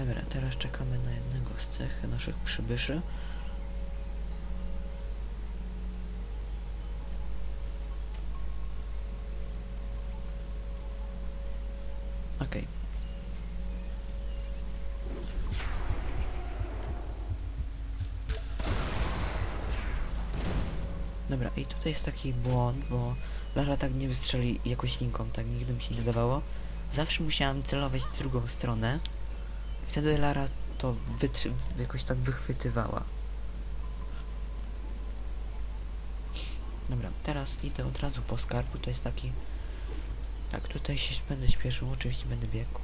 Dobra, teraz czekamy na jednego z tych naszych przybyszy. Okej. Dobra, i tutaj jest taki błąd, bo Lara tak nie wystrzeli jakoś linką, tak nigdy mi się nie dawało. Zawsze musiałam celować w drugą stronę. Wtedy Lara to jakoś tak wychwytywała. Dobra, teraz idę od razu po skarbu, to jest taki... Tak, tutaj się będę śpieszył, oczywiście będę biegł.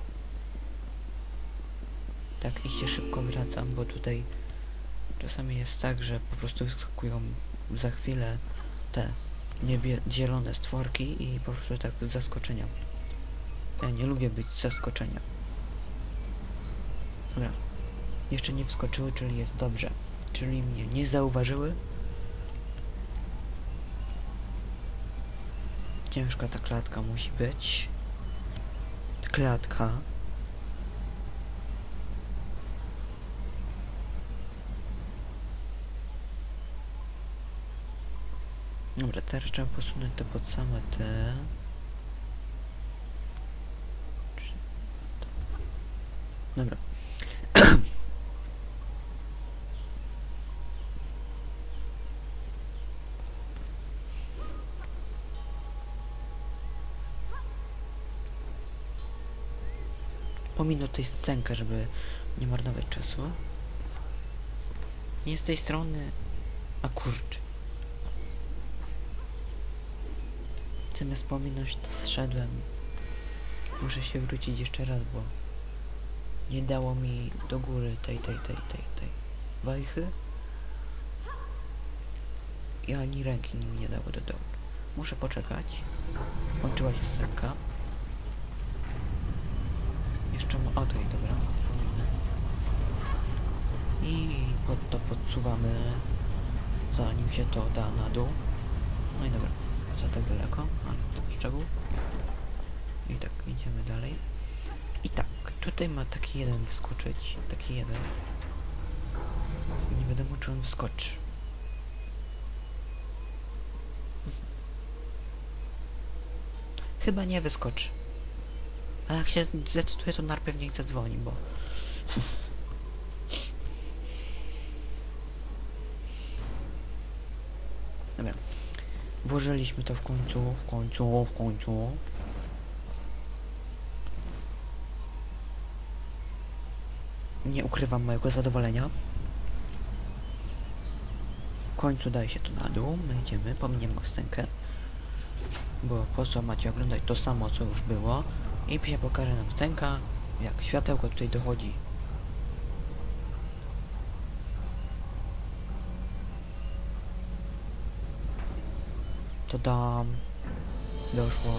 Tak, i się szybko wracam, bo tutaj czasami jest tak, że po prostu wyskakują za chwilę te zielone stworki i po prostu tak z zaskoczenia. Ja nie lubię być z. Dobra. Jeszcze nie wskoczyły, czyli jest dobrze. Czyli mnie nie zauważyły. Ciężka ta klatka musi być. Klatka. Dobra, teraz trzeba posunąć to pod same te... Dobra. Pominę tutaj scenkę, żeby nie marnować czasu. Nie z tej strony... A kurczę. Zamiast pominąć to zszedłem. Muszę się wrócić jeszcze raz, bo nie dało mi do góry tej, tej, tej, tej, tej wajchy. I ani ręki mi nie dało do dołu. Muszę poczekać. Kończyła się scenka. Jeszcze mu... O, tej, dobra. I pod to podsuwamy, zanim się to da na dół. No i dobra. Co tak daleko, ale to szczegół. I tak, idziemy dalej. I tak, tutaj ma taki jeden wskoczyć, taki jeden. Nie wiadomo czy on wskoczy. Chyba nie wyskoczy. A jak się zdecyduje, to najpierw niech zadzwoni, bo... Dobra. Włożyliśmy to w końcu, w końcu, w końcu. Nie ukrywam mojego zadowolenia. W końcu daje się to na dół. My idziemy, pominiemy stękę. Bo po co macie oglądać to samo, co już było. I się pokaże nam stęka, jak światełko tutaj dochodzi. To dam. Doszło.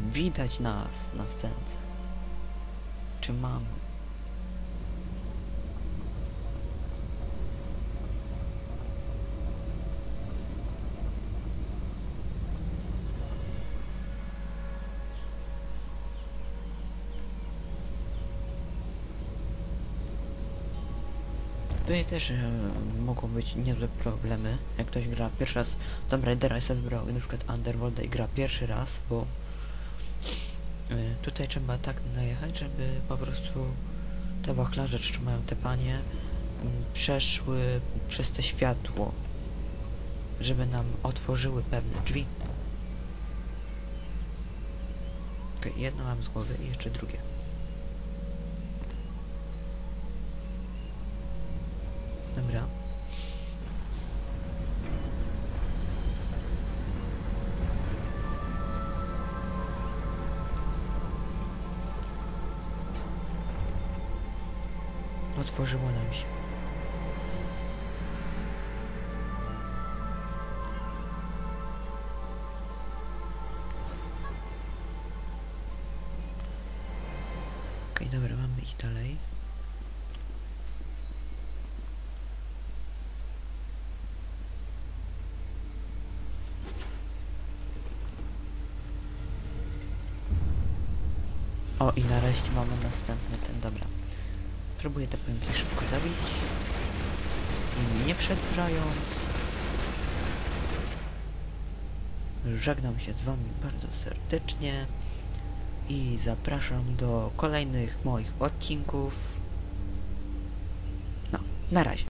Widać nas na scence. Czy mamy? Tutaj też e, mogą być niezłe problemy, jak ktoś gra pierwszy raz Tomb Raidera i sobie wybrał na przykład Underworld i gra pierwszy raz, bo e, tutaj trzeba tak najechać, żeby po prostu te wachlarze, czy mają te panie, przeszły przez te światło, żeby nam otworzyły pewne drzwi. Okej, jedno mam z głowy i jeszcze drugie. Otworzyło nam się. Okej, dobra, mamy iść dalej. O i nareszcie mamy następny ten, dobra. Spróbuję te pająki szybko zabić. Nie przedłużając. Żegnam się z wami bardzo serdecznie. I zapraszam do kolejnych moich odcinków. No, na razie.